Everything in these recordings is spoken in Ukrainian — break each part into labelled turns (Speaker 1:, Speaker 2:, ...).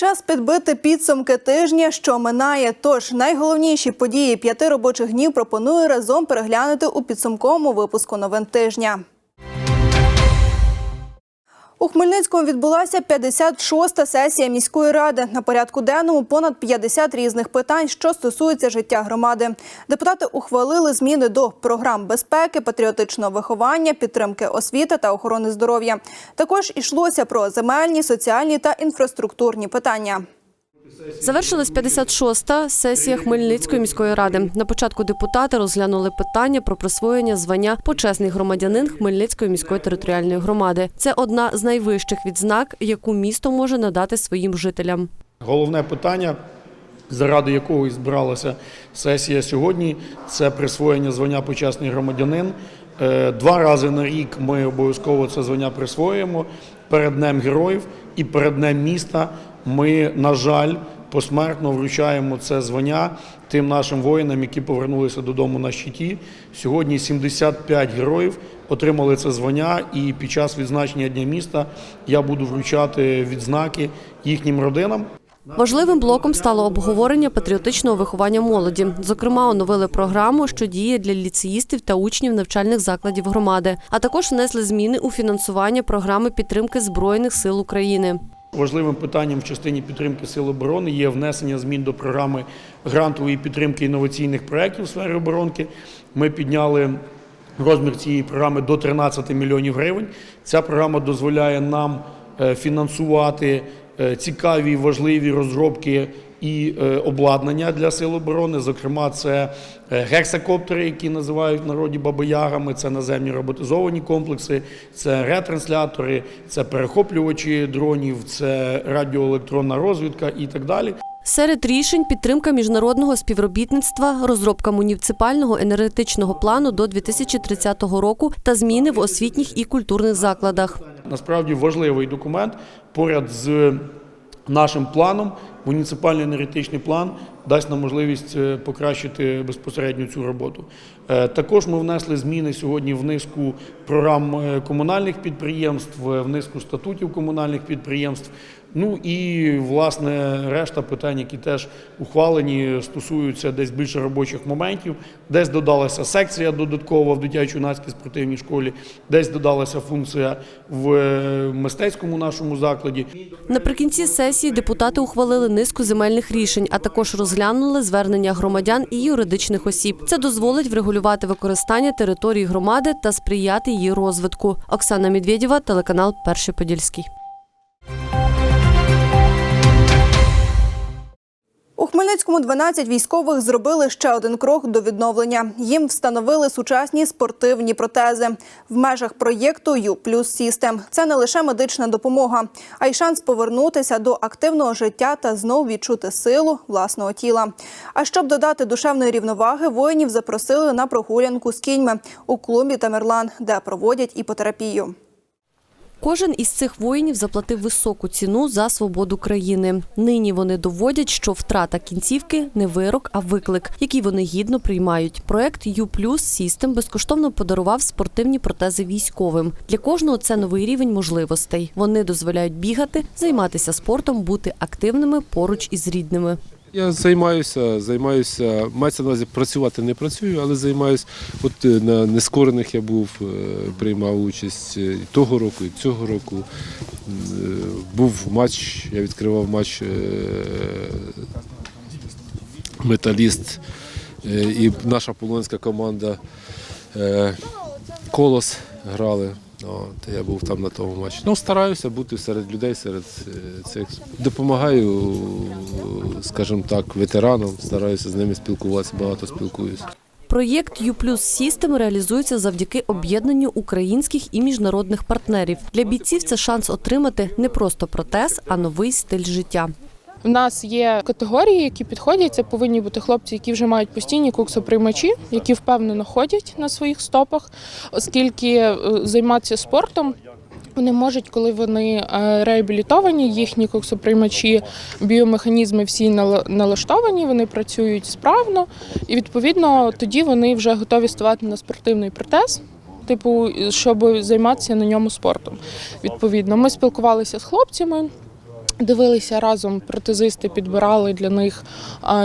Speaker 1: час підбити підсумки тижня, що минає. Тож найголовніші події п'яти робочих днів пропоную разом переглянути у підсумковому випуску новин тижня. У Хмельницькому відбулася 56-та сесія міської ради. На порядку денному понад 50 різних питань, що стосуються життя громади. Депутати ухвалили зміни до програм безпеки, патріотичного виховання, підтримки освіти та охорони здоров'я. Також йшлося про земельні, соціальні та інфраструктурні питання.
Speaker 2: Завершилась 56-та сесія Хмельницької міської ради. На початку депутати розглянули питання про присвоєння звання почесний громадянин Хмельницької міської територіальної громади. Це одна з найвищих відзнак, яку місто може надати своїм жителям.
Speaker 3: Головне питання, заради якого і збиралася сесія сьогодні, це присвоєння звання почесний громадянин. Е, Два рази на рік ми обов'язково це звання присвоюємо перед Днем Героїв і перед Днем міста. Ми, на жаль, посмертно вручаємо це звання тим нашим воїнам, які повернулися додому на щиті. Сьогодні 75 героїв отримали це звання, і під час відзначення Дня міста я буду вручати відзнаки їхнім родинам.
Speaker 2: Важливим блоком стало обговорення патріотичного виховання молоді. Зокрема, оновили програму, що діє для ліцеїстів та учнів навчальних закладів громади, а також внесли зміни у фінансування програми підтримки збройних сил України.
Speaker 3: Важливим питанням в частині підтримки сил оборони є внесення змін до програми грантової підтримки інноваційних проєктів у сфері оборонки. Ми підняли розмір цієї програми до 13 мільйонів гривень. Ця програма дозволяє нам е, фінансувати е, цікаві важливі розробки і е, обладнання для сил оборони. Зокрема, це е, гексакоптери, які називають в народі бабоягами, це наземні роботизовані комплекси, це ретранслятори, це перехоплювачі дронів, це радіоелектронна розвідка і так далі.
Speaker 2: Серед рішень підтримка міжнародного співробітництва, розробка муніципального енергетичного плану до 2030 року та зміни в освітніх і культурних закладах.
Speaker 3: Насправді важливий документ поряд з нашим планом. Муніципальний енергетичний план дасть нам можливість е, покращити безпосередньо цю роботу. Е, Також ми внесли зміни сьогодні в низку програм е, комунальних підприємств, в низку статутів комунальних підприємств. Ну і власне решта питань, які теж ухвалені, стосуються десь більше робочих моментів. Десь додалася секція додаткова в дитячо-юнацькій спортивній школі, десь додалася функція в е, мистецькому нашому закладі.
Speaker 2: Наприкінці сесії депутати ухвалили низку земельних рішень, а також розглянули звернення громадян і юридичних осіб. Це дозволить врегулювати використання території громади та сприяти її розвитку. Оксана Медведєва, телеканал Перший Подільський.
Speaker 1: У Хмельницькому 12 військових зробили ще один крок до відновлення. Їм встановили сучасні спортивні протези в межах проєкту «Ю плюс Сістем». Це не лише медична допомога, а й шанс повернутися до активного життя та знов відчути силу власного тіла. А щоб додати душевної рівноваги, воїнів запросили на прогулянку з кіньми у клубі Тамерлан, де проводять іпотерапію.
Speaker 2: Кожен із цих воїнів заплатив високу ціну за свободу країни. Нині вони доводять, що втрата кінцівки не вирок, а виклик, який вони гідно приймають. Проект «Ю плюс Сістем безкоштовно подарував спортивні протези військовим. Для кожного це новий рівень можливостей. Вони дозволяють бігати, займатися спортом, бути активними поруч із рідними.
Speaker 4: Я займаюся, займаюся, мається на увазі працювати не працюю, але займаюся. От е, на нескорених я був, е, приймав участь е, і того року, і цього року. Був матч, я відкривав матч Металіст і наша полонська команда Колос грали. От, я був там на тому матчі. Ну, стараюся бути серед людей, серед е, цих. Допомагаю, скажімо так, ветеранам, стараюся з ними спілкуватися, багато спілкуюся.
Speaker 2: Проєкт «Ю плюс Сістем» реалізується завдяки об'єднанню українських і міжнародних партнерів. Для бійців це шанс отримати не просто протез, а новий стиль життя.
Speaker 5: У нас є категорії, які підходять. Це повинні бути хлопці, які вже мають постійні куксоприймачі, які впевнено ходять на своїх стопах, оскільки е, займатися спортом. Вони можуть, коли вони е, реабілітовані, їхні коксоприймачі, біомеханізми всі нала- налаштовані, вони працюють справно, і відповідно тоді вони вже готові ставати на спортивний протез. Типу, щоб займатися на ньому спортом. Відповідно, ми спілкувалися з хлопцями. Дивилися разом протезисти, підбирали для них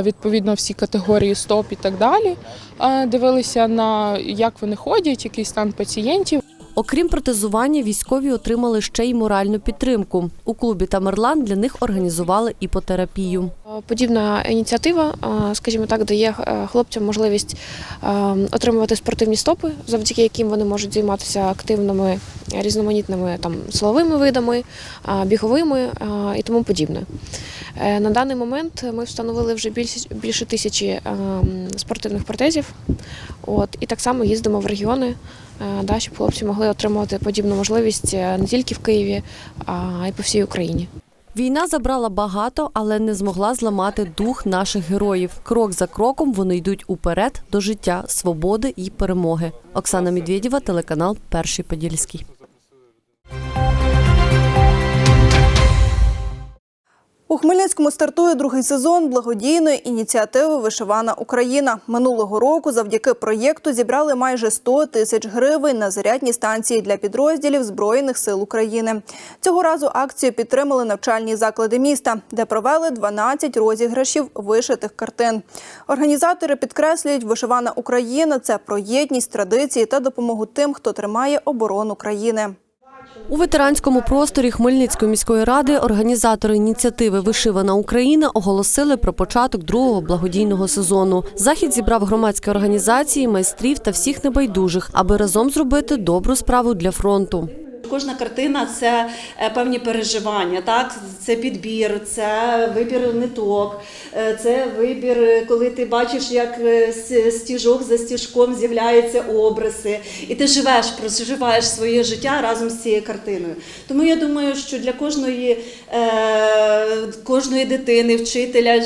Speaker 5: відповідно всі категорії стоп і так далі. Дивилися на як вони ходять, який стан пацієнтів.
Speaker 2: Окрім протезування, військові отримали ще й моральну підтримку. У клубі Тамерлан для них організували іпотерапію.
Speaker 6: Подібна ініціатива, скажімо так, дає е, хлопцям можливість е, отримувати спортивні стопи, завдяки яким вони можуть займатися активними е, різноманітними там силовими видами, біговими і тому подібне. Е, На даний момент ми встановили вже більше, більше тисячі е, спортивних протезів. От, і так само їздимо в регіони, е, да, щоб хлопці могли отримувати подібну можливість е, не тільки в Києві, а й по всій Україні.
Speaker 2: Війна забрала багато, але не змогла зламати дух наших героїв. Крок за кроком вони йдуть уперед до життя, свободи і перемоги. Оксана Медведєва, телеканал Перший Подільський.
Speaker 1: У Хмельницькому стартує другий сезон благодійної ініціативи Вишивана Україна. Минулого року завдяки проєкту зібрали майже 100 тисяч гривень на зарядні станції для підрозділів Збройних сил України. Цього разу акцію підтримали навчальні заклади міста, де провели 12 розіграшів вишитих картин. Організатори підкреслюють, вишивана Україна це про єдність, традиції та допомогу тим, хто тримає оборону країни.
Speaker 2: У ветеранському просторі Хмельницької міської ради організатори ініціативи Вишивана Україна оголосили про початок другого благодійного сезону. Захід зібрав громадські організації, майстрів та всіх небайдужих, аби разом зробити добру справу для фронту.
Speaker 7: Кожна картина це е, певні переживання, так це підбір, це вибір ниток, е, це вибір, коли ти бачиш, як е, стіжок за стіжком з'являються обриси, і ти живеш, проживаєш своє життя разом з цією картиною. Тому я думаю, що для кожної, кожної дитини, вчителя,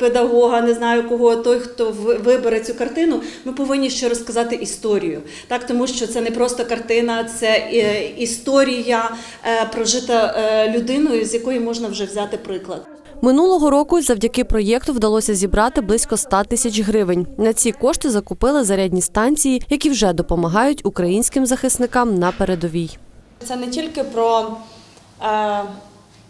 Speaker 7: педагога, не знаю кого, той, хто вибере цю картину, ми повинні ще розказати історію. Так, тому що це не просто картина, це е, історія е, прожита е, людиною, з якої можна вже взяти приклад.
Speaker 2: Минулого року завдяки проєкту вдалося зібрати близько 100 тисяч гривень. На ці кошти закупили зарядні станції, які вже допомагають українським захисникам на передовій.
Speaker 8: Це не тільки про е,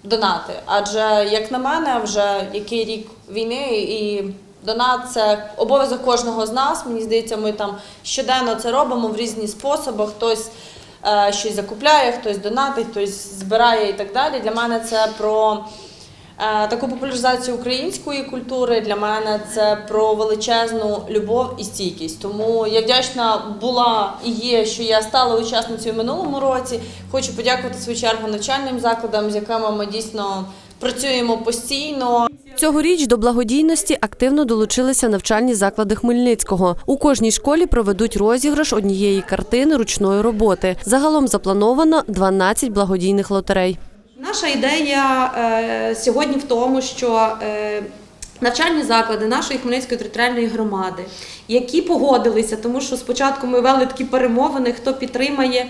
Speaker 8: донати, адже, як на мене, вже який рік війни і донат це обов'язок кожного з нас. Мені здається, ми там щоденно це робимо в різні способи. Хтось щось закупляє, хтось донатить, хтось збирає і так далі. Для мене це про е, таку популяризацію української культури. Для мене це про величезну любов і стійкість. Тому я вдячна була і є, що я стала учасницею минулому році. Хочу подякувати свою чергу навчальним закладам, з якими ми дійсно працюємо постійно.
Speaker 2: Цьогоріч до благодійності активно долучилися навчальні заклади Хмельницького. У кожній школі проведуть розіграш однієї картини ручної роботи. Загалом заплановано 12 благодійних лотерей.
Speaker 9: Наша ідея е, сьогодні в тому, що е, навчальні заклади нашої Хмельницької територіальної громади, які погодилися, тому що спочатку ми вели такі перемовини, хто підтримає,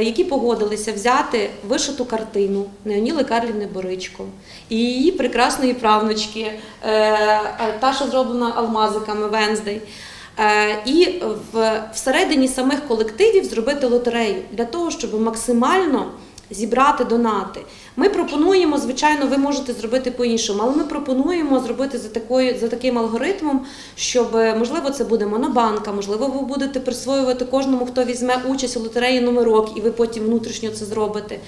Speaker 9: які погодилися взяти вишиту картину Неоніли Карлівни Боричко і її прекрасної правнучки, е, та, що зроблена алмазиками Венздей. Е, І всередині самих колективів зробити лотерею для того, щоб максимально зібрати донати. Ми пропонуємо, звичайно, ви можете зробити по-іншому, але ми пропонуємо зробити за такою за таким алгоритмом, щоб е, можливо це буде монобанка, можливо, ви будете присвоювати кожному, хто візьме участь у лотереї номерок, і ви потім внутрішньо це зробите.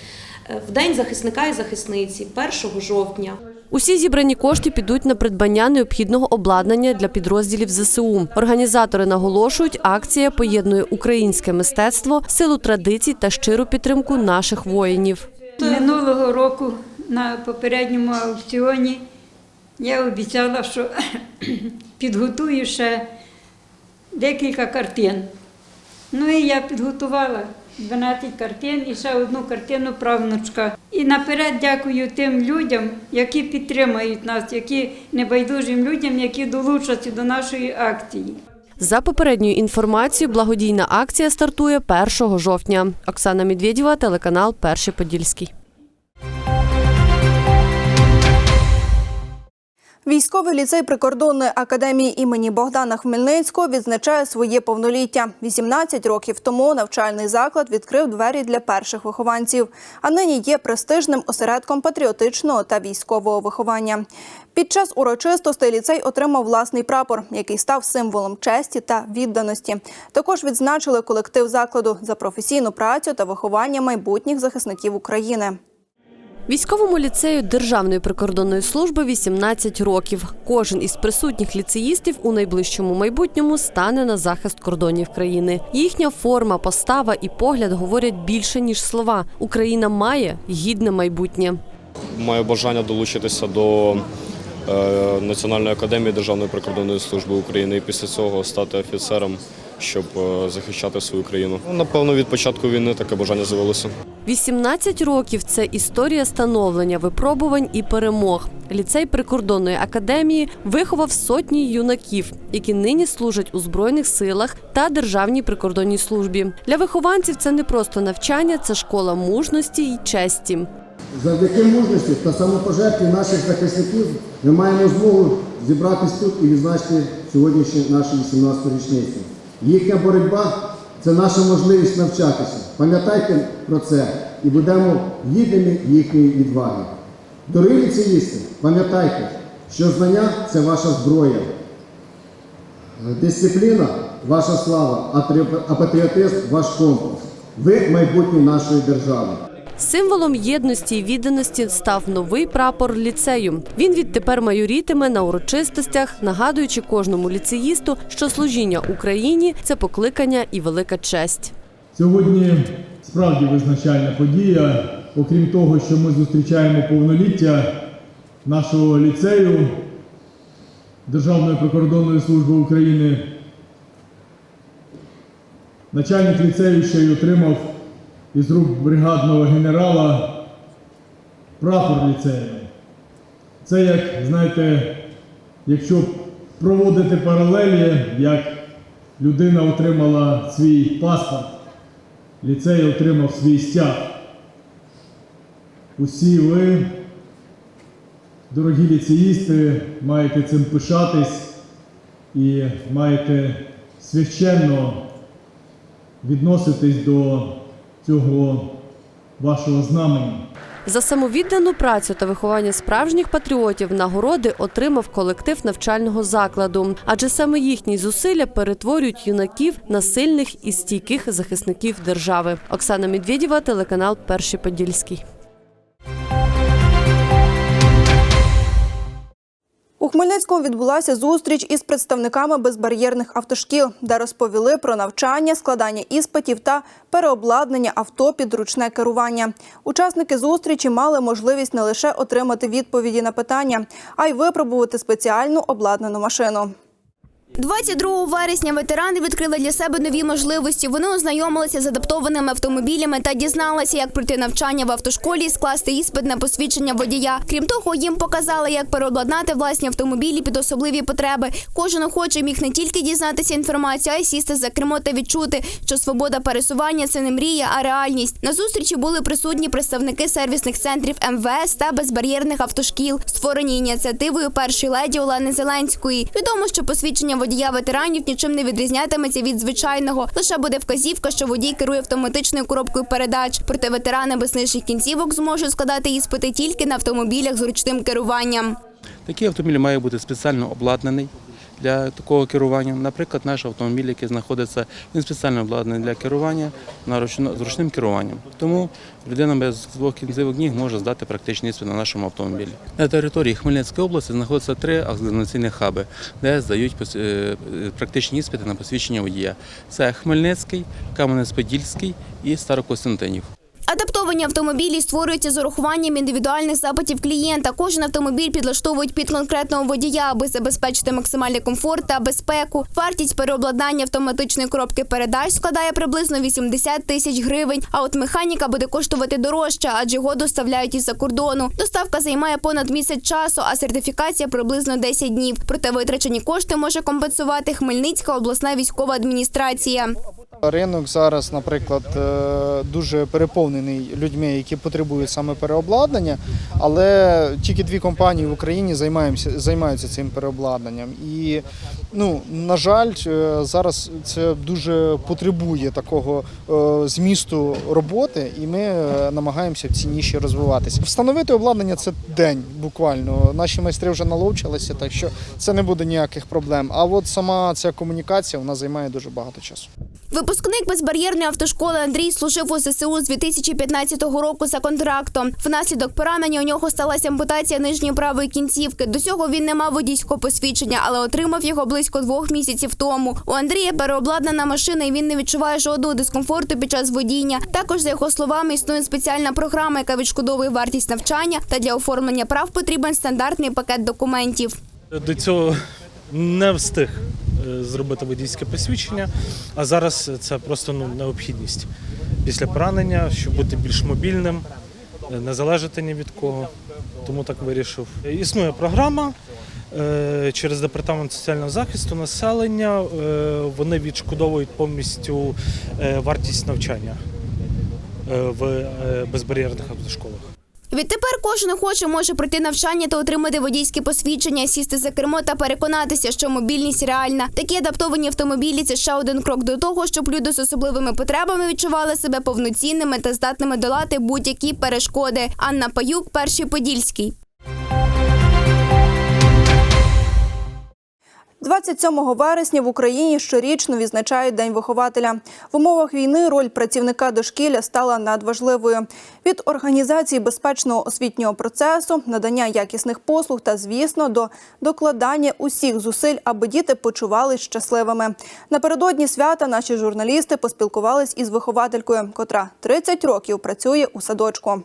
Speaker 9: Е, В день захисника і захисниці, 1 жовтня.
Speaker 2: Усі зібрані кошти підуть на придбання необхідного обладнання для підрозділів ЗСУ. Організатори наголошують, акція поєднує українське мистецтво, силу традицій та щиру підтримку наших воїнів.
Speaker 10: Минулого року на попередньому аукціоні я обіцяла, що підготую ще декілька картин. Ну і я підготувала 12 картин і ще одну картину правнучка. І наперед дякую тим людям, які підтримають нас, які небайдужим людям, які долучаться до нашої акції.
Speaker 2: За попередньою інформацією, благодійна акція стартує 1 жовтня. Оксана Медведєва, телеканал Перший Подільський.
Speaker 1: Військовий ліцей прикордонної академії імені Богдана Хмельницького відзначає своє повноліття. 18 років тому навчальний заклад відкрив двері для перших вихованців, а нині є престижним осередком патріотичного та військового виховання. Під час урочистостей ліцей отримав власний прапор, який став символом честі та відданості. Також відзначили колектив закладу за професійну працю та виховання майбутніх захисників України.
Speaker 2: Військовому ліцею Державної прикордонної служби 18 років. Кожен із присутніх ліцеїстів у найближчому майбутньому стане на захист кордонів країни. Їхня форма, постава і погляд говорять більше ніж слова. Україна має гідне майбутнє.
Speaker 11: Маю бажання долучитися до е, Національної академії Державної прикордонної служби України і після цього стати офіцером, щоб е, захищати свою країну. Ну, Напевно, від початку війни таке бажання з'явилося.
Speaker 2: 18 років це історія становлення, випробувань і перемог. Ліцей прикордонної академії виховав сотні юнаків, які нині служать у збройних силах та державній прикордонній службі. Для вихованців це не просто навчання, це школа мужності й честі.
Speaker 12: Завдяки мужності та самопожертві наших захисників ми маємо змогу зібратись тут і відзначити сьогоднішню нашу 18-ту річницю. Їхня боротьба це наша можливість навчатися. Пам'ятайте про це і будемо гідними їхньої відваги. Дорогі ліцеїсти, пам'ятайте, що знання це ваша зброя. Дисципліна ваша слава, а патріотизм ваш компас. Ви майбутнє нашої держави.
Speaker 2: Символом єдності і відданості став новий прапор ліцею. Він відтепер майорітиме на урочистостях, нагадуючи кожному ліцеїсту, що служіння Україні це покликання і велика честь.
Speaker 13: Сьогодні справді визначальна подія. Окрім того, що ми зустрічаємо повноліття нашого ліцею Державної прикордонної служби України, начальник ліцею ще й отримав із рук бригадного генерала прапор ліцею. Це як, знаєте, якщо проводити паралелі, як людина отримала свій паспорт, ліцей отримав свій стяг. Усі ви, дорогі ліцеїсти, маєте цим пишатись і маєте священно відноситись до цього вашого знамення.
Speaker 2: За самовіддану працю та виховання справжніх патріотів нагороди отримав колектив навчального закладу, адже саме їхні зусилля перетворюють юнаків на сильних і стійких захисників держави. Оксана Медведєва, телеканал Перший Подільський.
Speaker 1: У Хмельницькому відбулася зустріч із представниками безбар'єрних автошкіл, де розповіли про навчання, складання іспитів та переобладнання авто під ручне керування. Учасники зустрічі мали можливість не лише отримати відповіді на питання, а й випробувати спеціальну обладнану машину.
Speaker 14: 22 вересня ветерани відкрили для себе нові можливості. Вони ознайомилися з адаптованими автомобілями та дізналися, як пройти навчання в автошколі і скласти іспит на посвідчення водія. Крім того, їм показали, як переобладнати власні автомобілі під особливі потреби. Кожен охочий міг не тільки дізнатися інформацію, а й сісти за кермо та відчути, що свобода пересування це не мрія, а реальність. На зустрічі були присутні представники сервісних центрів МВС та безбар'єрних автошкіл, створені ініціативою першої леді Олени Зеленської. Відомо, що посвідчення водія ветеранів нічим не відрізнятиметься від звичайного. Лише буде вказівка, що водій керує автоматичною коробкою передач. Проте ветерани без нижчих кінцівок зможуть складати іспити тільки на автомобілях з ручним керуванням.
Speaker 15: Такий автомобіль має бути спеціально обладнаний для такого керування. Наприклад, наш автомобіль, який знаходиться, він спеціально обладнаний для керування на з ручним керуванням. Тому людина без двох кінцевих ніг може здати практичний іспит на нашому автомобілі. На території Хмельницької області знаходяться три екзаменаційні хаби, де здають е, практичні іспити на посвідчення водія. Це Хмельницький, Кам'янець-Подільський і Старокостянтинів.
Speaker 14: Адаптовані автомобілі створюються з урахуванням індивідуальних запитів клієнта. Кожен автомобіль підлаштовують під конкретного водія, аби забезпечити максимальний комфорт та безпеку. Вартість переобладнання автоматичної коробки передач складає приблизно 80 тисяч гривень. А от механіка буде коштувати дорожче, адже його доставляють із-за кордону. Доставка займає понад місяць часу, а сертифікація приблизно 10 днів. Проте витрачені кошти може компенсувати Хмельницька обласна військова адміністрація.
Speaker 16: Ринок зараз, наприклад, е, дуже переповнений людьми, які потребують саме переобладнання, але тільки дві компанії в Україні займаються, займаються цим переобладнанням. І, ну, на жаль, е, зараз це дуже потребує такого е, змісту роботи, і ми е, намагаємося в цій ніші розвиватися. Встановити обладнання це день буквально. Наші майстри вже наловчилися, так що це не буде ніяких проблем. А от сама ця комунікація вона займає дуже багато часу.
Speaker 14: Випускник безбар'єрної автошколи Андрій служив у ЗСУ з 2015 року за контрактом. Внаслідок поранення у нього сталася ампутація нижньої правої кінцівки. До цього він не мав водійського посвідчення, але отримав його близько двох місяців тому. У Андрія переобладнана машина, і він не відчуває жодного дискомфорту під час водіння. Також, за його словами, існує спеціальна програма, яка відшкодовує вартість навчання, та для оформлення прав потрібен стандартний пакет документів.
Speaker 17: До цього не встиг е, зробити водійське посвідчення, а зараз це просто ну, необхідність після поранення, щоб бути більш мобільним, е, не залежати ні від кого. Тому так вирішив. Існує програма е, через департамент соціального захисту населення. Вони відшкодовують повністю вартість навчання в безбар'єрних автошколах.
Speaker 14: Відтепер кожен охоче може пройти навчання та отримати водійське посвідчення, сісти за кермо та переконатися, що мобільність реальна. Такі адаптовані автомобілі це ще один крок до того, щоб люди з особливими потребами відчували себе повноцінними та здатними долати будь-які перешкоди. Анна Паюк, перший подільський.
Speaker 1: 27 вересня в Україні щорічно відзначають День вихователя. В умовах війни роль працівника дошкілля стала надважливою. Від організації безпечного освітнього процесу, надання якісних послуг та, звісно, до докладання усіх зусиль, аби діти почувались щасливими. Напередодні свята наші журналісти поспілкувались із вихователькою, котра 30 років працює у садочку.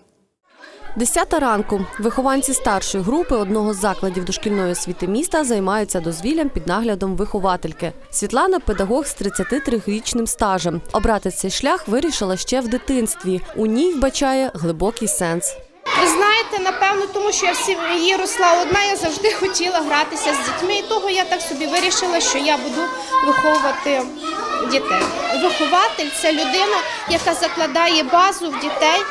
Speaker 2: Десята ранку вихованці старшої групи одного з закладів дошкільної освіти міста займаються дозвіллям під наглядом виховательки. Світлана педагог з 33-річним стажем. Обрати цей шлях вирішила ще в дитинстві. У ній вбачає глибокий сенс.
Speaker 18: Ви знаєте, напевно, тому що я в сім'ї росла одна, я завжди хотіла гратися з дітьми. І того я так собі вирішила, що я буду виховувати дітей. Вихователь це людина, яка закладає базу в дітей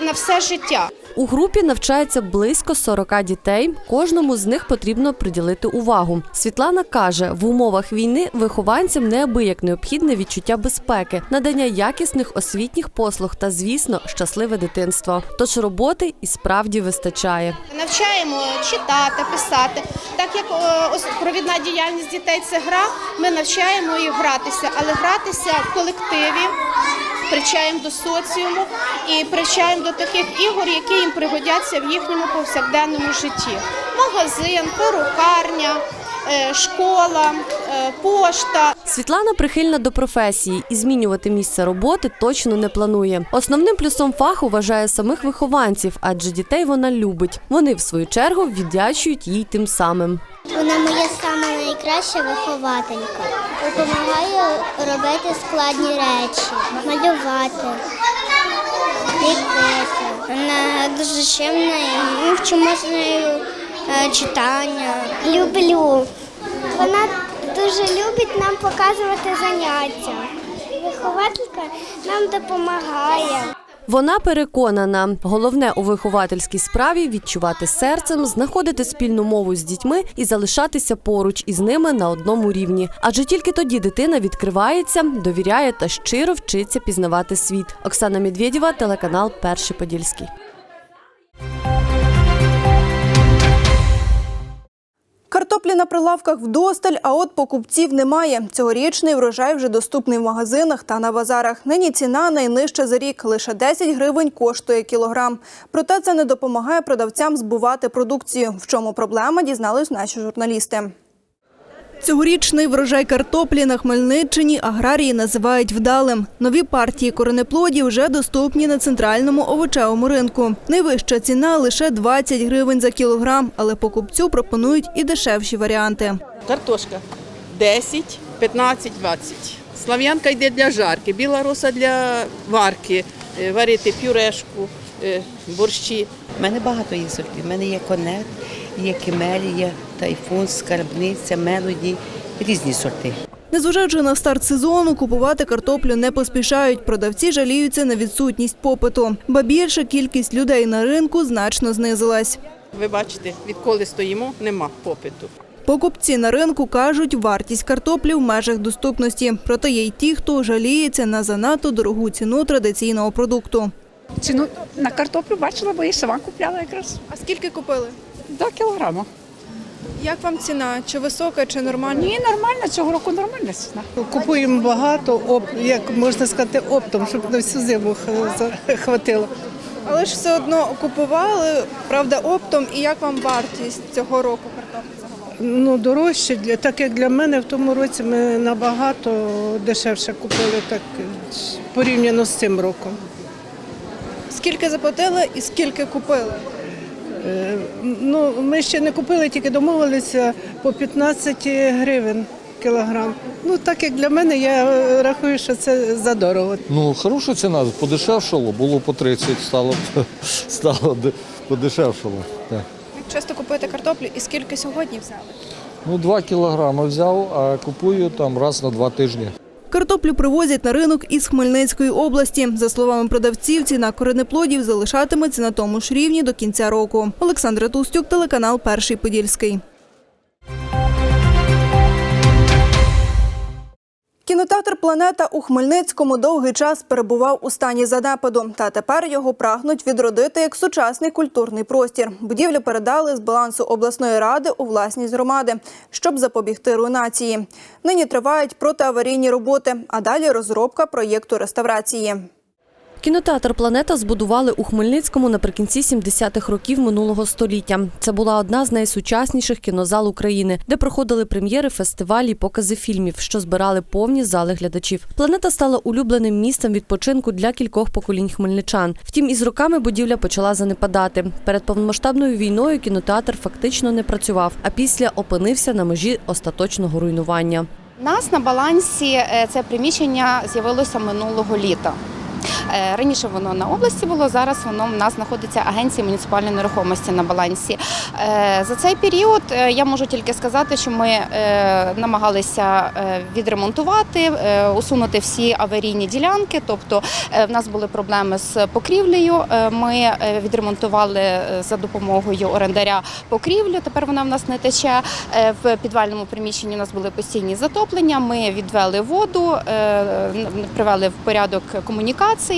Speaker 18: на все життя.
Speaker 2: У групі навчається близько 40 дітей. Кожному з них потрібно приділити увагу. Світлана каже, в умовах війни вихованцям неабияк необхідне відчуття безпеки, надання якісних освітніх послуг та, звісно, щасливе дитинство. Тож роботи і справді вистачає.
Speaker 18: Навчаємо читати, писати. Так як е, провідна діяльність дітей це гра, ми навчаємо їх гратися, але гратися в колективі. Привчаємо до соціуму і причаємо до таких ігор, які їм пригодяться в їхньому повсякденному житті. Магазин, перукарня, школа, е, пошта.
Speaker 2: Світлана прихильна до професії і змінювати місце роботи точно не планує. Основним плюсом фаху вважає самих вихованців, адже дітей вона любить. Вони, в свою чергу, віддячують їй тим самим.
Speaker 19: Вона моя сама найкраща вихователька. Допомагає робити складні речі, малювати, ліпити. Вона дуже чимна, і ми вчимо з нею е, читання. Люблю. Вона дуже любить нам показувати заняття. Вихователька нам допомагає.
Speaker 2: Вона переконана, головне у виховательській справі відчувати серцем, знаходити спільну мову з дітьми і залишатися поруч із ними на одному рівні. Адже тільки тоді дитина відкривається, довіряє та щиро вчиться пізнавати світ. Оксана Медведєва, телеканал Перший Подільський.
Speaker 1: Картоплі на прилавках вдосталь, а от покупців немає. Цьогорічний врожай вже доступний в магазинах та на базарах. Нині ціна найнижча за рік лише 10 гривень коштує кілограм. Проте це не допомагає продавцям збувати продукцію. В чому проблема, дізнались наші журналісти. Цьогорічний врожай картоплі на Хмельниччині аграрії називають вдалим. Нові партії коренеплодів вже доступні на центральному овочевому ринку. Найвища ціна лише 20 гривень за кілограм, але покупцю пропонують і дешевші варіанти.
Speaker 20: Картошка 10, 15, 20. Слав'янка йде для жарки, біла роса для варки, е, варити пюрешку, е, борщі.
Speaker 21: У мене багато є сортів. У мене є конет, є кемелія, тайфун, скарбниця, мелоді, різні сорти.
Speaker 1: Незважаючи на старт сезону, купувати картоплю не поспішають. Продавці жаліються на відсутність попиту. Ба більше кількість людей на ринку значно знизилась.
Speaker 20: Ви бачите, відколи стоїмо, нема попиту.
Speaker 1: Покупці на ринку кажуть, вартість картоплі в межах доступності. Проте є й ті, хто жаліється на занадто дорогу ціну традиційного продукту.
Speaker 22: Ціну на картоплю бачила, бо я сама купляла якраз.
Speaker 1: А скільки купили?
Speaker 22: До кілограма.
Speaker 1: Як вам ціна? Чи висока, чи нормальна?
Speaker 22: Ні, нормально, цього року нормальна ціна.
Speaker 23: Купуємо багато, оп, як можна сказати, оптом, щоб на всю зиму хватило.
Speaker 1: Але ж все одно купували, правда, оптом. І як вам вартість цього року картоплі?
Speaker 23: Ну, дорожче, для- так як для мене в тому році ми набагато дешевше купили, так порівняно з цим роком.
Speaker 1: Скільки заплатили і скільки купили?
Speaker 23: Е, Ну, ми ще не купили, тільки домовилися по 15 гривень кілограм. Ну, так як для мене, я е, рахую, що це задорого.
Speaker 24: Ну, хороша ціна, подешевшало, було по 30, стало, стало подешевшало. Так.
Speaker 1: Як часто купуєте картоплю і скільки сьогодні взяли?
Speaker 24: Ну, 2 кілограми взяв, а купую там раз на два тижні.
Speaker 1: Картоплю привозять на ринок із Хмельницької області. За словами продавців, ціна коренеплодів залишатиметься на тому ж рівні до кінця року. Олександра Тустюк, телеканал Перший Подільський. Кінотеатр Планета у Хмельницькому довгий час перебував у стані занепаду, та тепер його прагнуть відродити як сучасний культурний простір. Будівлю передали з балансу обласної ради у власність громади, щоб запобігти руйнації. Нині тривають протиаварійні роботи, а далі розробка проєкту реставрації.
Speaker 2: Кінотеатр Планета збудували у Хмельницькому наприкінці 70-х років минулого століття. Це була одна з найсучасніших кінозал України, де проходили прем'єри, фестивалі, покази фільмів, що збирали повні зали глядачів. Планета стала улюбленим місцем відпочинку для кількох поколінь хмельничан. Втім, із роками будівля почала занепадати. Перед повномасштабною війною кінотеатр фактично не працював, а після опинився на межі остаточного руйнування.
Speaker 25: У нас на балансі е, це приміщення з'явилося минулого літа. Е, Раніше воно на області було, зараз воно в нас знаходиться агенція муніципальної нерухомості на балансі. Е, За цей період е, я можу тільки сказати, що ми намагалися відремонтувати, усунути всі аварійні ділянки. Тобто в нас були проблеми з покрівлею. Ми відремонтували за допомогою орендаря покрівлю. Тепер вона в нас не тече. В підвальному приміщенні у нас були постійні затоплення. Ми відвели воду, привели в порядок комунікації.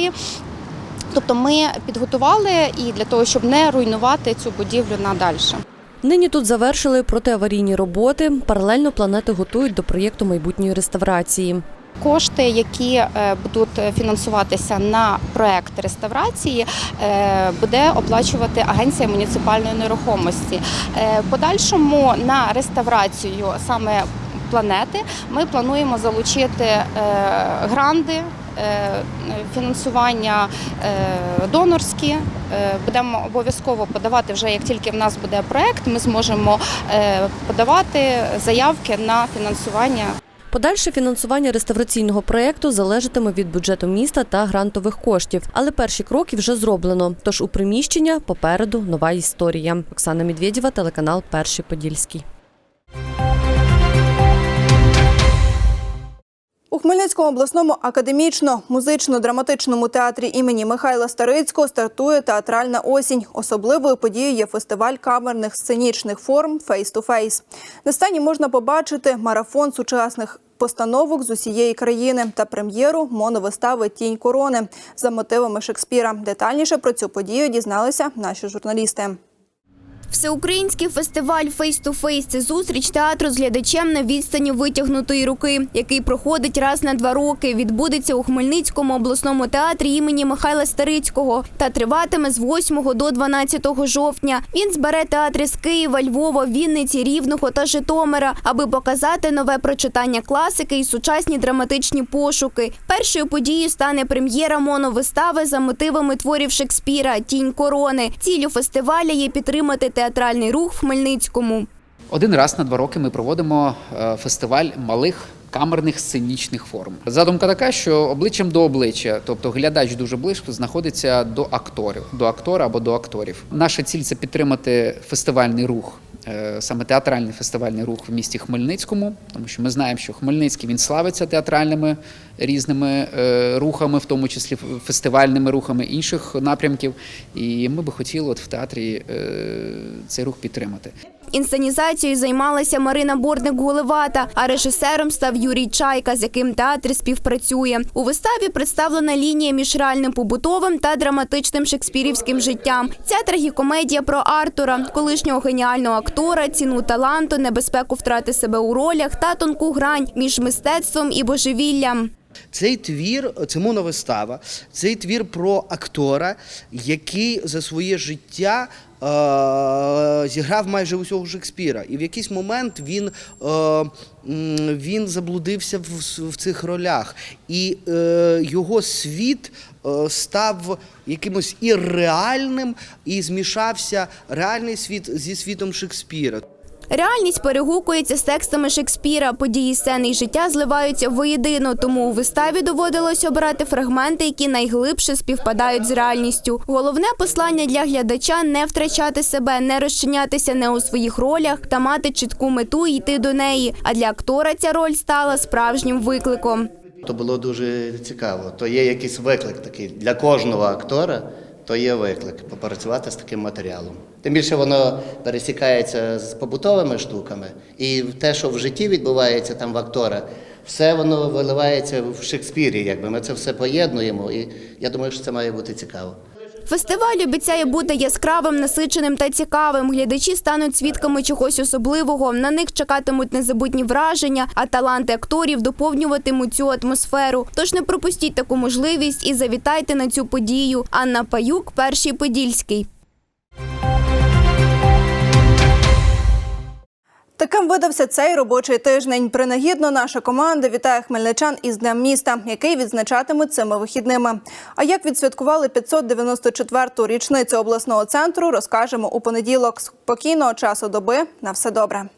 Speaker 25: Тобто ми підготували і для того, щоб не руйнувати цю будівлю надальше.
Speaker 2: Нині тут завершили протиаварійні роботи. Паралельно планети готують до проєкту майбутньої реставрації.
Speaker 25: Кошти, які е, будуть фінансуватися на проект реставрації, е, буде оплачувати агенція муніципальної нерухомості. Е, Подальшому на реставрацію саме планети ми плануємо залучити гранди. Е, Фінансування е, донорські Е, будемо обов'язково подавати вже як тільки в нас буде проект, ми зможемо подавати заявки на фінансування
Speaker 2: Подальше фінансування реставраційного проєкту залежатиме від бюджету міста та грантових коштів. Але перші кроки вже зроблено. Тож у приміщення попереду нова історія. Оксана Медведєва, телеканал Перший Подільський.
Speaker 1: У Хмельницькому обласному академічно-музично-драматичному театрі імені Михайла Старицького стартує театральна осінь. Особливою подією є фестиваль камерних сценічних форм «Фейс ту фейс». На сцені можна побачити марафон сучасних постановок з усієї країни та прем'єру моновистави Тінь корони за мотивами Шекспіра. Детальніше про цю подію дізналися наші журналісти.
Speaker 14: Всеукраїнський фестиваль Face – це зустріч театру з глядачем на відстані витягнутої руки, який проходить раз на два роки. Відбудеться у Хмельницькому обласному театрі імені Михайла Старицького та триватиме з 8 до 12 жовтня. Він збере театри з Києва, Львова, Вінниці, Рівного та Житомира, аби показати нове прочитання класики і сучасні драматичні пошуки. Першою подією стане прем'єра моновистави за мотивами творів Шекспіра Тінь корони. Ціллю фестиваля є підтримати театральний рух в Хмельницькому.
Speaker 26: Один раз на два роки ми проводимо е, фестиваль малих камерних сценічних форм. Задумка така, що обличчям до обличчя, тобто глядач дуже близько знаходиться до акторів, до актора або до акторів. Наша ціль це підтримати фестивальний рух саме театральний фестивальний рух в місті Хмельницькому, тому що ми знаємо, що Хмельницький він славиться театральними різними е, рухами, в тому числі фестивальними рухами інших напрямків. І ми би хотіли от в театрі е, цей рух підтримати.
Speaker 14: Інсценізацією займалася Марина Бортник-Гулевата, а режисером став Юрій Чайка, з яким театр співпрацює. У виставі представлена лінія між реальним побутовим та драматичним шекспірівським життям. Ця трагікомедія про Артура, колишнього геніального актора, ціну таланту, небезпеку втрати себе у ролях та тонку грань між мистецтвом і божевіллям.
Speaker 25: Цей твір, це мовна вистава, цей твір про актора, який за своє життя зіграв майже усього Шекспіра. І в якийсь момент він, е, він заблудився в, в цих ролях. І е, його світ е, став якимось ірреальним і змішався реальний світ зі світом Шекспіра.
Speaker 14: Реальність перегукується з текстами Шекспіра. Події сцени і життя зливаються воєдино, тому у виставі доводилось обирати фрагменти, які найглибше співпадають з реальністю. Головне послання для глядача не втрачати себе, не розчинятися не у своїх ролях та мати чітку мету йти до неї. А для актора ця роль стала справжнім викликом.
Speaker 27: То було дуже цікаво. То є якийсь виклик такий для кожного актора. То є виклик попрацювати з таким матеріалом. Тим більше воно пересікається з побутовими штуками, і те, що в житті відбувається там в актора, все воно виливається в Шекспірі. Якби ми це все поєднуємо, і я думаю, що це має бути цікаво.
Speaker 14: Фестиваль обіцяє бути яскравим, насиченим та цікавим. Глядачі стануть свідками чогось особливого. На них чекатимуть незабутні враження, а таланти акторів доповнюватимуть цю атмосферу. Тож не пропустіть таку можливість і завітайте на цю подію. Анна Паюк, перший подільський.
Speaker 1: Таким видався цей робочий тиждень. Принагідно наша команда вітає хмельничан із Днем міста, який відзначатимуть цими вихідними. А як відсвяткували 594-ту річницю обласного центру, розкажемо у понеділок. Спокійного часу доби. На все добре.